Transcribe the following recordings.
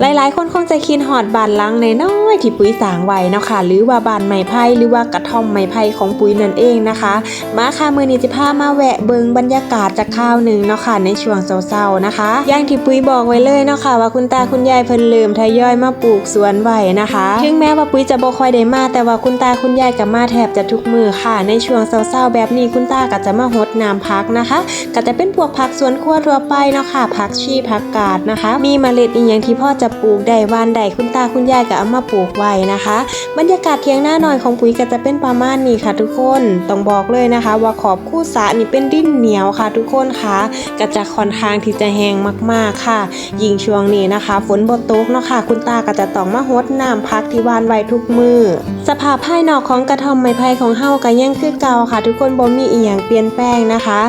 หลายๆ คนคงจะคิดหอดบานลังในน้อยที่ปุ๋ยสางไว้เนาะค่ะหรือว่าบานไม้ไผ่หรือว่ากระท่อมไม้ไผ่ของปุ๋ยนั่นเองนะคะ มาค่ะมือนี้จะพามาแวะเบิงบรรยากาศจากข้าวหนึ่งเนาะค่ะในช่วงเศร้าๆนะคะ อย่างที่ปุ๋ยบอกไว้เลยเนาะค่ะว่าคุณตาคุณยายเพิ่นเริ่มทยอยมาปลูกสวนไว้นะคะ ถึงแม้ว่าปุ๋ยจะบ่ค่อยได้มาแต่ว่าคุณตาคุณยายกับมาแทบจะทุกมือค่ะ ในช่วงเศร้าๆแบบนี้คุณตาก็จะมาหดน้ำพักนะคะ ก็จะเป็นพวกผักสวนครัวทั่วไปเนาะค่ะผักชีผักกาดนะคะ มีเมล็ดอีหยังที่พ่อจะปลูกได้วานใดคุณตาคุณยายก็เอามาปลูกไว้นะคะ บรรยากาศเทียงหน้าหน่อยของปุ๋ยก็จะเป็นประมาณนี้ค่ะ ทุกคนต้องบอกเลยนะคะ ว่าขอบคู่สะนี่เป็นดินเหนียวค่ะ ทุกคนค่ะก็จะค่อนข้างที่จะแห้งมากๆค่ะ ยิ่งช่วงนี้นะคะ ฝนบ่ตกเนาะค่ะ คุณตาก็จะต้องมาหดน้ำพักที่วานไว้ทุกมือ สภาพภายนอกของกระท่อมไม้ไผ่ของเฮาก็ยังคือเก่าค่ะ ทุกคนบ่มีอีหยังเปลี่ยนแปลงนะคะ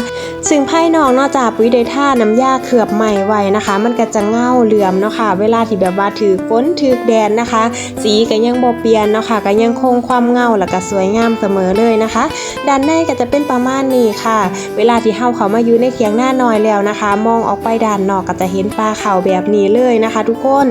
ซึ่งภายนอกนอกจากปุ๋ยได้ท่าน้ำยาเคลือบใหม่ไว้นะคะ มันก็จะเงาเหลื่อมเนาะค่ะ เวลาที่แบบว่าถือฝนถือแดดนะคะ สีก็ยังบ่เปลี่ยนเนาะค่ะก็ยังคงความเงาแล้วก็สวยงามเสมอเลยนะคะ ด้านในก็จะเป็นประมาณนี้ค่ะ เวลาที่เฮาเขามาอยู่ในเคียงหน้าน้อยแล้วนะคะ มองออกไปด้านนอกก็จะเห็นปลาเขาแบบนี้เลยนะคะ ทุกคน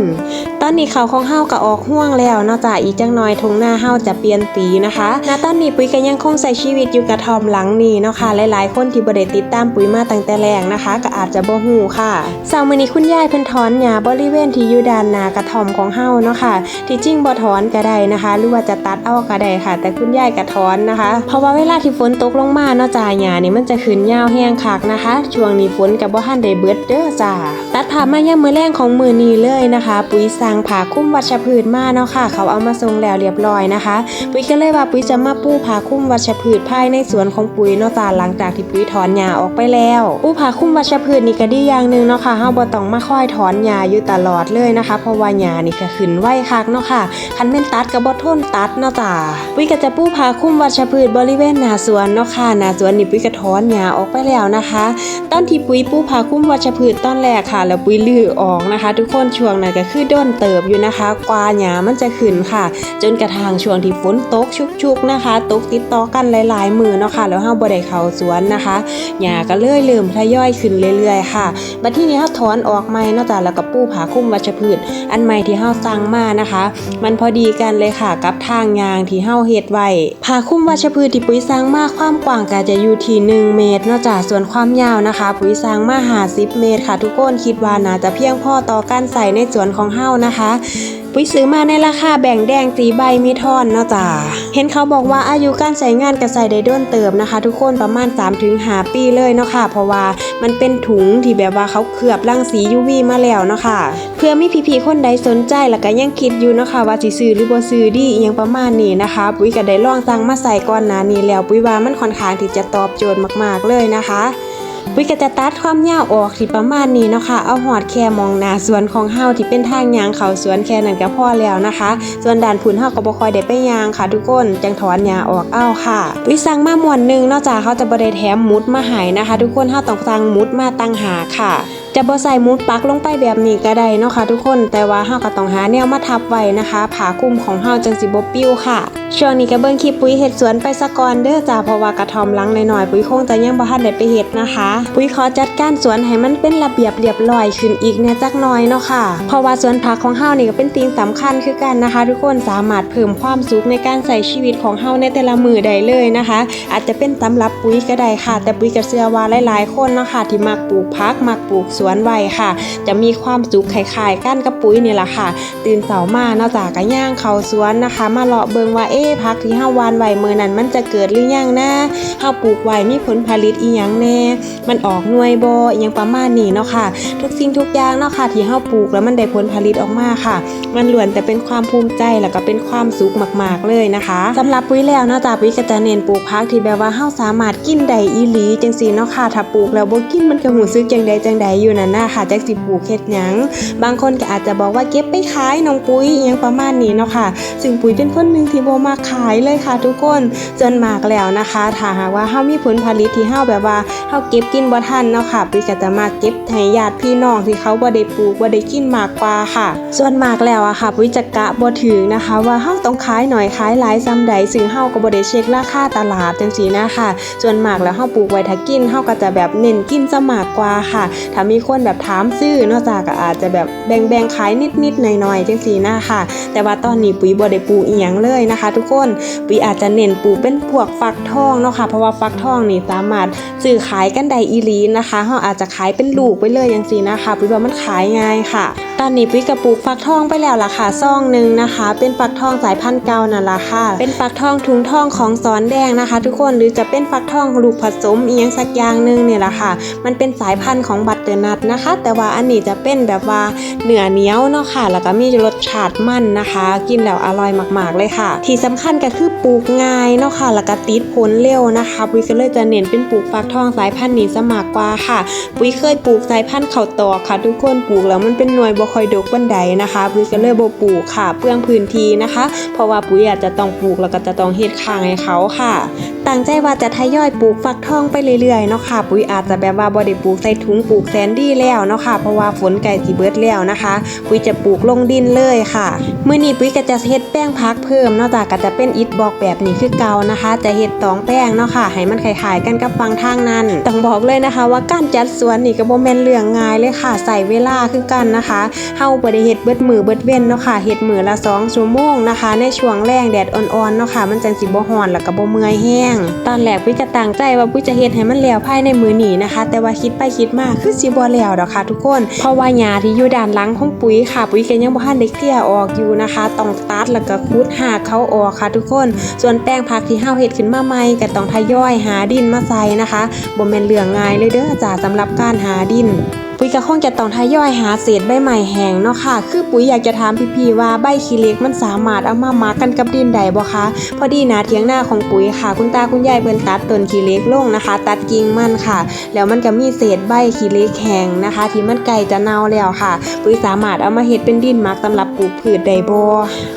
ตอนนี้เขาของเฮาก็ออกห่วงแล้วเนอกจากอีกจังน้อยทงหน้าเฮาจะเปลี่ยนสีนะคะณตอนนี้ปุ๋ยก็ยังคงใส่ชีวิตอยู่กระทอมหลังนี้เนาะค่ะหลายๆ คนที่บ่ได้ติดตามปุ๋ยมาตั้งแต่แรกนะคะ ก็อาจจะบ่ฮู้ค่ะสาร์มื้อนี้คุณยายเพิ่นถอนหญ้าบริเวณที่อยู่ด้านหน้ากระทอมของเฮาเนาะค่ะ ที่จริงบ่ถอนก็ได้นะคะ หรือว่าจะตัดเอาก็ได้ค่ะ แต่คุณยายก็ถอนนะคะ เพราะว่าเวลาที่ฝนตกลงมาเนาะจ้าหญ้านี่มันจะขึ้นยาวแห้งคักนะคะ ช่วงนี้ฝนก็บ่ทันได้เบิดเด้อจ้าตัดภามาย่ามมื้อแรงของมือนี้เลยนะคะ ปุ๋ยสั่งผ้าคลุมวัชพืชมาเนาะค่ะ เขาเอามาส่งแล้วเรียบร้อยนะคะ ปุ๋ยก็เลยว่าปุ๋ยจะมาปูผ้าคลุมวัชพืชภายในสวนของปุ๋ยเนาะจ้าหลังจากที่ปุ๋ยถอนหญ้าออกไปแล้วปูผ้าคลุมวัชพืชนี่ก็ดีอย่างหนึ่งเนาะค่ะเฮาบ่ต้องมาค่อยถอนหญ้าอยู่ตลอดเลยนะคะ เพราะว่าหญ้านี่ก็ขึ้นไวคักเนาะค่ะคันแม่นตัดก็บ่ทนตัดเนาะจ้าปุ๋ยก็จะปูผ้าคลุมวัชพืชบริเวณนาสวนเนาะค่ะนาสวนนี่ปุ๋ยก็ถอนหญ้าออกไปแล้วนะคะ ตอนที่ปุ๋ยปูผ้าคลุมวัชพืชตอนแรกค่ะ แล้วปุ๋ยลื้อออกนะคะ ทุกคนช่วงนั้นก็คือด้นเติบอยู่นะคะกว่าหญ้ามันจะขึ้นค่ะ จนกระทั่งช่วงที่ฝนตกชุกๆนะคะ ตกติดต่อกันหลายๆมือเนาะค่ะ แล้วเฮาบ่ได้เข้าสวนนะคะหญ้าก็เลยเริ่มทยอยขึ้นเรื่อยๆค่ะบัดที่นี้เฮาถอนออกใหม่เนาะจ้ะแล้วก็ปูผ้าคลุมวัชพืช อันใหม่ที่เฮาสั่งมานะคะ มันพอดีกันเลยค่ะกับทางยางที่เฮาเฮ็ดไว้ผาคลุมวัชพืชที่ปุ๋ยสั่งมาความกว้างก็จะอยู่ที่1เมตรเนาะจ้ะส่วนความยาวนะคะ ปุ๋ยสั่งมา50เมตรค่ะ ทุกคนคิดว่าน่าจะเพียงพอต่อการใส่ในสวนของเฮานะคะปุ๋ยซื้อมาในราคาแบ่งแดงตีใบมีท่อนเนาะจ้าเห็นเขาบอกว่าอายุการใช้งานกระใส่ได้ด้นเติมนะคะ ทุกคนประมาณ3-5ปีเลยเนาะค่ะ เพราะว่ามันเป็นถุงที่แบบว่าเขาเคลือบรังสี UV มาแล้วเนาะค่ะ เพื่อมีพี่ๆคนใดสนใจแล้วก็ยังคิดอยู่นะคะว่าสิซื้อหรือบ่ซื้อดีอหยังประมาณนี้นะคะปุ๋ยก็ได้ลองสั่งมาใส่ก่อนหน้านี้แล้วปุ๋ยว่ามันค่อนข้างที่จะตอบโจทย์มากๆเลยนะคะปุ๋ยก็จะตัดความยาวออกที่ประมาณนี้เนาะค่ะเอาหอดแค่มองหน้าสวนของเฮาที่เป็นทางยางเขาสวนแค่นั้นก็พอแล้วนะคะ ส่วนด่านผุนเฮาก็บ่ค่อยได้ไปยางค่ะ ทุกคนจังถอนหญ้าออกเอาค่ะปุ๋ยสั่งมาหมวนหนึ่งนอกจากเขาจะบ่ได้แถมมุดมาให้นะคะ ทุกคนเฮาต้องสั่งมุดมาตั้งหาค่ะ จะบ่ใส่มุดปักลงไปแบบนี้ก็ได้เนาะค่ะทุกคน แต่ว่าเฮาก็ต้องหาแนวมาทับไว้นะคะผาคลุมของเฮาจังสิบ่ปิ้วค่ะ ช่วงนี้ก็เบิ่งคลิปปุ๋ยเฮ็ดสวนไปซะก่อนเด้อจ้าเพราะว่ากระทอมลังหน้อยๆปุ๋ยคงจะยังบ่ทันได้ไปเฮ็ดนะคะ ปุ๋ยขอจัดการสวนให้มันเป็นระเบียบเรียบร้อยขึ้นอีกแน่จักหน่อยเนาะค่ะ เพราะว่าสวนผักของเฮานี่ก็เป็นสิ่งสำคัญคือกันนะคะ ทุกคนสามารถเพิ่มความสุขในการใช้ชีวิตของเฮาในแต่ละมือได้เลยนะคะ อาจจะเป็นสำรับปุ๋ยก็ได้ค่ะ แต่ปุ๋ยก็เชื่อว่าหลายๆ คนเนาะค่ะที่มักปลูกผักมักปลูกสวนวนไว้ค่ะ จะมีความสุขคล้ายๆกันกับปุ๋ยนี่แหละค่ะ ตื่นเสาร์มาเนอกจากก็ย่างเขาสวนนะคะ มาเลาะเบิงว่าเอ๊ะผักที่เฮาวานไว้มื้อนั้นมันจะเกิดหรือยังนะเฮาปลูกไว้มีผลผลิตอีหยังแน่ มันออกหน่วยบอยังประมาณนี้เนาะค่ะ ทุกสิ่งทุกอย่างเนาะค่ะ ที่เฮาปลูกแล้วมันได้ผลผลิตออกมาค่ะ มันล้วนแต่เป็นความภูมิใจแล้วก็เป็นความสุขมากๆเลยนะคะสำหรับปุ๋ยแล้วเนาะจ้ะปุ๋ยก็จะเน้นปลูกผักที่แบบว่าเฮาสามารถกินได้อีหลีจังซี่เนาะค่ะถ้าปลูกแล้วบ่กินมันก็หูซึกจังใดจังใดอยู่นั่นน่ะค่ะจักสิปลูกเฮ็ดหยัง บางคนก็อาจจะบอกว่าเก็บไปขายน้องปุ๋ยอหยังประมาณนี้เนาะค่ะ ซึ่งปุ๋ยเป็นคนหนึ่งที่บ่มาขายเลยค่ะ ทุกคนจนมากแล้วนะคะถ้าหากว่าเฮามีผลผลิตที่เฮาแบบว่าเฮาเก็บกินบ่ทันเนาะค่ะปุ๋ยก็จะมาเก็บให้ญาติพี่น้องที่เขาบ่ได้ปลูกบ่ได้กินมากกว่าค่ะ ส่วนมากแล้วอะค่ะปุ๋ยจะกะบ่ถึงนะคะ ว่าเฮาต้องขายหน่อยขายหลายซ้ำใดซึ่งเฮาก็บ่ได้เช็คราคาตลาดจังซี่นะคะส่วนมากแล้วเฮาปลูกไว้ถ้ากินเฮาก็จะแบบเน้นกินซะมากกว่าค่ะถ้ามีมีคนแบบถามซื้อนอกจาก็อาจจะแบบแบ่งแบ่งๆขายนิดๆหน่อยๆจังซี่นะค่ะแต่ว่าตอนนี้ปุ๋ยบ่ได้ปลูกอีหยังเลยนะคะ ทุกคนปุ๋ยอาจจะเน้นปลูกเป็นพวกฟักทองเนาะค่ะเพราะว่าฟักทองนี่สามารถซื้อขายกันได้อีหลีนะคะเฮาอาจจะขายเป็นลูกไปเลยจังซี่นะคะปุ๋ยว่ามันขายง่ายค่ะ ตอนนี้ปุ๋ยก็ปลูกฟักทองไปแล้วล่ะค่ะซองหนึ่งนะคะ เป็นฟักทองสายพันธุ์เก่านั่นล่ะค่ะ เป็นฟักทองถุงทองของสอนแดงนะคะ ทุกคนหรือจะเป็นฟักทองลูกผสมเอียงสักอย่างหนึ่งเนี่ยแหละค่ะ มันเป็นสายพันธุ์ของบัตเตอร์นัทนะคะ แต่ว่าอันนี้จะเป็นแบบว่าเนื้อเหนียวเนาะค่ะ แล้วก็มีรสชาติมันนะคะ กินแล้วอร่อยมากๆเลยค่ะ ที่สำคัญก็คือปลูกง่ายเนาะค่ะ แล้วก็ติดผลเร็วนะคะปุ๋ยก็เลยจะเน้นเป็นปลูกฟักทองสายพันธุ์นี้ซะมากกว่าค่ะ ปุ๋ยเคยปลูกสายพันธุ์เข้าตอกค่ะ ทุกคนปลูกแล้วมันเป็นหน่วยบค่อยดกบันไดนะคะปุ๋ยก็เลยบ่ปลูกค่ะ เปลืองพื้นที่นะคะ เพราะว่าปุ๋ยอาจจะต้องปลูกแล้วก็จะต้องเฮ็ดข้างให้เขาค่ะ ตั้งใจว่าจะทยอยปลูกฟักทองไปเรื่อยๆเนาะค่ะ ปุ๋ยอาจจะแบบว่าบ่ได้ปลูกใส่ถุงปลูกแซนดี้แล้วเนาะค่ะ เพราะว่าฝนไก่สิเบิร์ดแล้วนะคะ ปุ๋ยจะปลูกลงดินเลยค่ะเมื้อนี้ปุ๋ยก็จะเฮ็ดแป้งพักเพิ่มนอกจากก็จะเป็นอิฐบอกแบบนี้คือเก่านะคะ จะเฮ็ดตองแป้งเนาะค่ะ ให้มันคล้ายๆกันกับฟังทางนั้นต้องบอกเลยนะคะ ว่าการจัดสวนนี่ก็บ่แม่นเรื่องง่ายเลยค่ะ ใส่เวลาคือกันนะคะเฮาบ่ได้เฮ็ดเบิดมือเบิดเว้นเนาะค่ะเฮ็ดมือละ2ชั่วโมงนะคะ ในช่วงแรงแดดอ่อนๆเนาะค่ะ มันจังสิบ่ร้อนแล้วก็บ่เมื่อยแห้งตอนแรกปุ้ยก็ตั้งใจว่าปุ้ยจะเฮ็ดให้มันแล้วภายในมื้อนี้นะคะ แต่ว่าคิดไปคิดมาคือสิบ่แล้วดอกค่ะทุกคน เพราะว่าหญ้าที่อยู่ด้านหลังของปุ๋ยค่ะ ปุ๋ยก็ยังบ่ทันได้เคลียร์ออกอยู่นะคะต้องตัดแล้วก็ขุดหากเขาออกค่ะทุกคน ส่วนแป้งผักที่เฮาเฮ็ดขึ้นมาใหม่ก็ต้องทยอยหาดินมาใส่นะคะบ่แม่นเรื่องง่ายเลยเด้อจ้าสำหรับการหาดิน ปุ๋ยก็คงจะต้องทยอยหาเศษใบใหม่แห้งเนาะค่ะ คือปุ๋ยอยากจะถามพี่ๆว่าใบขี้เล็กมันสามารถเอามาหมักกันกับดินได้บ่คะพอดีนะเถียงหน้าของปุ๋ยค่ะ คุณตาคุณยายเพิ่นตัดต้นขี้เล็กลงนะคะ ตัดกิ่งมันค่ะ แล้วมันก็มีเศษใบขี้เล็กแห้งนะคะ ที่มันใกลจะเน่าแล้วค่ะ ปุ๋ยสามารถเอามาเฮ็ดเป็นดินหมักสำหรับปลูกพืชได้บ่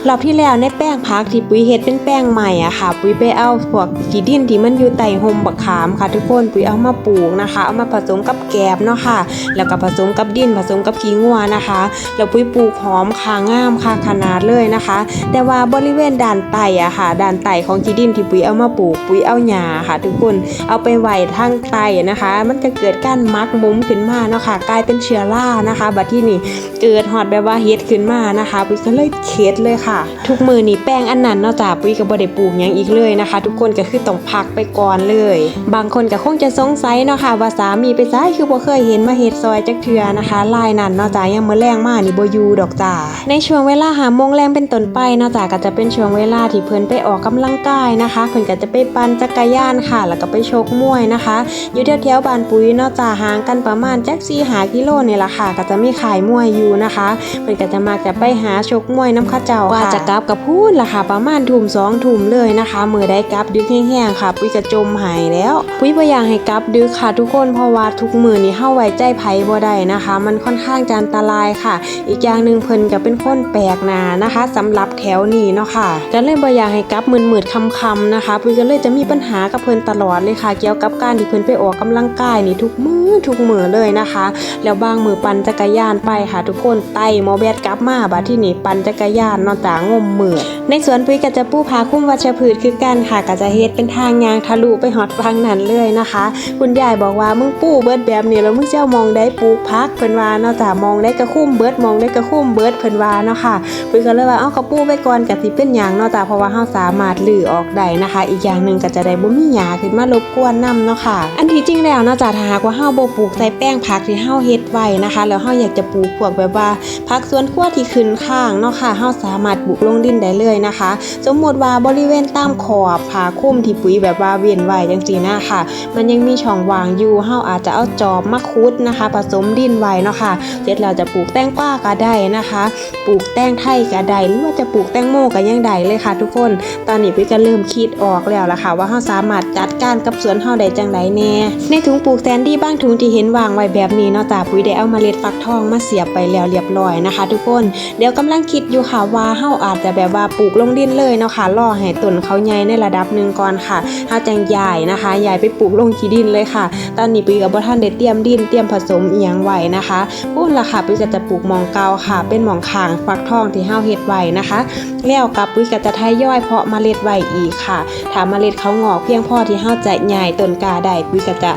รอบที่แล้วในแป้งพักที่ปุ๋ยเฮ็ดเป็นแป้งใหม่อะค่ะ ปุ๋ยไปเอาพวกขี้ดินที่มันอยู่ใต้ห่มบักขามค่ะ ทุกคนปุ๋ยเอามาปลูกนะคะ เอามาผสมกับแกบเนาะค่ะ แล้วก็ผสมกับดินผสมกับขี้งัวนะคะแล้วปุ๋ยปลูกหอมคางามค่ะขนาดเลยนะคะ แต่ว่าบริเวณด่านไต่อะค่ะด่านไต่ของขี้ดินที่ปุ๋ยเอามาปลูกปุ๋ยเอาหญ้าค่ะ ทุกคนเอาไปไหว้ทางไต่นะคะ มันก็เกิดการมักมุมขึ้นมาเนาะค่ะกลายเป็นเชื้อรานะคะ บัดที่นี่เกิดฮอดแบบว่าเฮ็ดขึ้นมานะคะ ปุ๋ยก็เลยเข็ดเลยค่ะ ทุกมือนี่แป้งอันนั้นเนาะจ้ะปุ๋ยก็บ่ได้ปลูกยังอีกเลยนะคะ ทุกคนก็คือต้องพักไปก่อนเลย บางคนก็คงจะสงสัยเนาะค่ะว่าสามีไปซ้ายคือบ่เคยเห็นมาเฮ็ดซอยจักเทือนะคะลายนั้นนาะจ้ะยังมือแรงมานี่บอยูดอกจ้าในช่วงเวลาหาโมงแรงเป็นต้นไปนาะจ้ะก็จะเป็นช่วงเวลาที่เพิ่นไปออกกำลังกายนะคะเพิ่นก็จะไปปั่นจักรยานค่ะ แล้วก็ไปชกมวยนะคะ อยู่แถวๆบ้านปุ๋ยนาะจ้ะห่างกันประมาณจัก4หากิโลนี่ล่ะค่ะ ก็จะมีขายมวยอยู่นะคะเพิ่นก็จะมักจะไปหาชกมวยน้ำข้าเจ้าว่าจะกลับกับพูนล่ะค่ะ ประมาณทุ่มสองทุ่มเลยนะคะมือใดกลับดึกแห้งๆค่ะ ปุ๋ยก็จมหายแล้ว ปุ๋ยบ่อยากให้กลับดึกค่ะทุกคนเพราะว่าทุกมือนี่เฮาไว้ใจไผบ่ได้นะคะ มันค่อนข้างจะอันตรายค่ะ อีกอย่างหนึ่งเพิ่นก็เป็นคนแปลกหน้านะคะสำหรับแถวนี้เนาะค่ะก็เลยบ่อยากให้กลับมืดๆค่ำๆนะคะปุ้ยก็เลยจะมีปัญหากับเพิ่นตลอดเลยค่ะ เกี่ยวกับการที่เพิ่นไปออกกำลังกายนี่ทุกมือทุกมือเลยนะคะ แล้วบางมือปั่นจักรยานไปค่ะ ทุกคนไต่หมอแบดกลับมาบัดที่นี่ปั่นจักรยานนอกจากงมมือในสวนปุ้ยก็จะปูพาคุ้มวัชพืชคือกันค่ะก็จะเฮ็ดเป็นทางยางทะลุไปฮอดฟังนั้นเลยนะคะ คุณยายบอกว่ามึงปูเบิดแบบนี้แล้วมึงเจ้ามองได้ปลูกพักเพิ่นว่าเนอกจากมองได้กระคุ้มเบิดมองได้กระคุ้มเบิดเพิ่นว่าเนาะค่ะปุ้ยก็เลยว่าเอ้าเขาปูไว้ก่อนก็สิเป็นหยังเนาะจ้ะเพราะว่าเฮาสามารถลื้อออกได้นะคะ อีกอย่างหนึ่งก็จะได้บ่มีหญ้าขึ้นมารบกวนนํเนาะค่ะ อันที่จริงแล้วเนาะจ้ะถ้าหากว่าเฮาบ่ปลูกใส่แป้งผักที่เฮาเฮ็ดไว้นะคะ แล้วเฮาอยากจะปลูกพวกแบบว่าผักสวนครัวที่ขึ้นข้างเนาะค่ะเฮาสามารถปลูกลงดินได้เลยนะคะ สมมติว่าบริเวณตามขอบผาคุ้มที่ปุ๋ยแบบว่าเวียนไว้จังซี่นะค่ะ มันยังมีช่องว่างอยู่เฮาอาจจะเอาจอบมาคุดนะคะสมดินไว้เนาะค่ะเสร็จแล้วจะปลูกแตงกวาก็ได้นะคะ ปลูกแตงไทยก็ได้หรือว่าจะปลูกแตงโมก็ยังได้เลยค่ะ ทุกคน ตอนนี้ปุ๋ยก็เริ่มคิดออกแล้วล่ะค่ะ ว่าเฮาสามารถจัดการกับสวนเฮาได้จังไดแน่ในถุงปลูกแซนดี้บ้างถุงที่เห็นวางไว้แบบนี้เนาะจ้ะปุ๋ยได้เอาเมล็ดฟักทองมาเสียบไปแล้วเรียบร้อยนะคะ ทุกคนเดี๋ยวกำลังคิดอยู่ค่ะว่าเฮาอาจจะแบบว่าปลูกลงดินเลยเนาะค่ะรอให้ต้นเขาใหญ่ในระดับหนึ่งก่อนค่ะเฮาจังย้ายนะคะย้ายไปปลูกลงขี้ดินเลยค่ะ ตอนนี้ปุ๋ยกับบ่ทันได้เตรียมดินเตรียมผสมอีหยังไว้นะคะพุ่นละค่ะปุ้ยก็จะปลูกหมองเกาค่ะ เป็นหมองข่างฟักทองที่เฮาเฮ็ดไว้นะคะ แล้วกับปุ้ยก็จะทยย่อยเพาะเมล็ดไว้อีกค่ะถ้าเมล็ดเขางอกเพียงพอที่เฮาจะใหญ่ต้นกาได้ปุ้ยก็จะ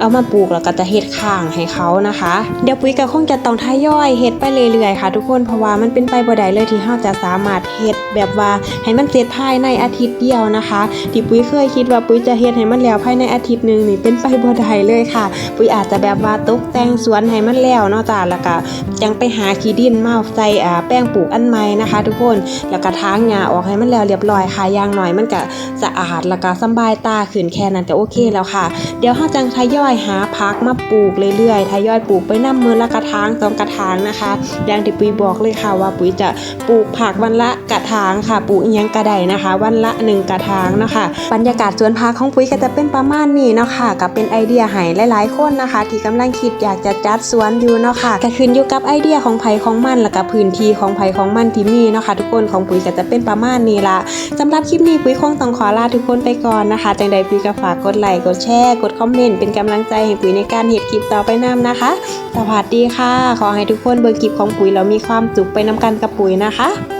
เอามาปลูกแล้วก็จะเฮ็ดข้างให้เขานะคะ เดี๋ยวปุ๋ยก็คงจะต้องทยอยเฮ็ดไปเรื่อยๆค่ะ ทุกคนเพราะว่ามันเป็นไปบ่ได้เลยที่เราจะสามารถเฮ็ดแบบว่าให้มันเสร็จภายในอาทิตย์เดียวนะคะที่ปุ๋ยเคยคิดว่าปุ๋ยจะเฮ็ดให้มันแล้วภายในอาทิตย์หนึงนี่เป็นไปบ่ได้เลยค่ะ ปุ๋ยอาจจะแบบว่าตกแต่งสวนให้มันแล้วเนาะจ้าแล้วก็ยังไปหาขี้ดินมาใส่แป้งปลูกอันใหม่นะคะ ทุกคนแล้วก็ทางหญ้าออกให้มันแล้วเรียบร้อยค่ะอย่างหน้อยมันก็สะอาดแล้วก็สบายตาขึ้นแค่นั้นก็โอเคแล้วค่ะ เดี๋ยวเราจังทยอยหาพักมาปลูกเรื่อยๆทยอยปลูกไปน้ำมือละกระถางสองกระถางนะคะ อย่างที่ปุ๋ยบอกเลยค่ะว่าปุ๋ยจะปลูกผักวันละกระถางค่ะปลูกอิหยังกระไดนะคะ วันละหนึ่งกระถางเนาะคะบรรยากาศสวนพักของปุ๋ยก็จะเป็นประมาณนี้เนาะค่ะก็เป็นไอเดียให้หลายๆ คนนะคะ ที่กำลังคิดอยากจะจัดสวนอยู่เนาะค่ะก็ขึ้นอยู่กับไอเดียของไผของมันแล้วก็พื้นที่ของไผของมันที่มีเนาะค่ะทุกคนของปุ๋ยก็จะเป็นประมาณนี้ละสำหรับคลิปนี้ปุ๋ยคงต้องขอลาทุกคนไปก่อนนะคะจังใดปุ๋ยก็ฝากกดไลค์กดแชร์กดคอมเมนต์เป็นกำลังลังใจให้ปุ๋ยในการเห็ดคลิปต่อไปนํนะคะ สวัสดีค่ะ ขอให้ทุกคนเบิร์คลิปของปุ๋ยแล้วมีความสุขไปนำกันกับปุ๋ยนะคะ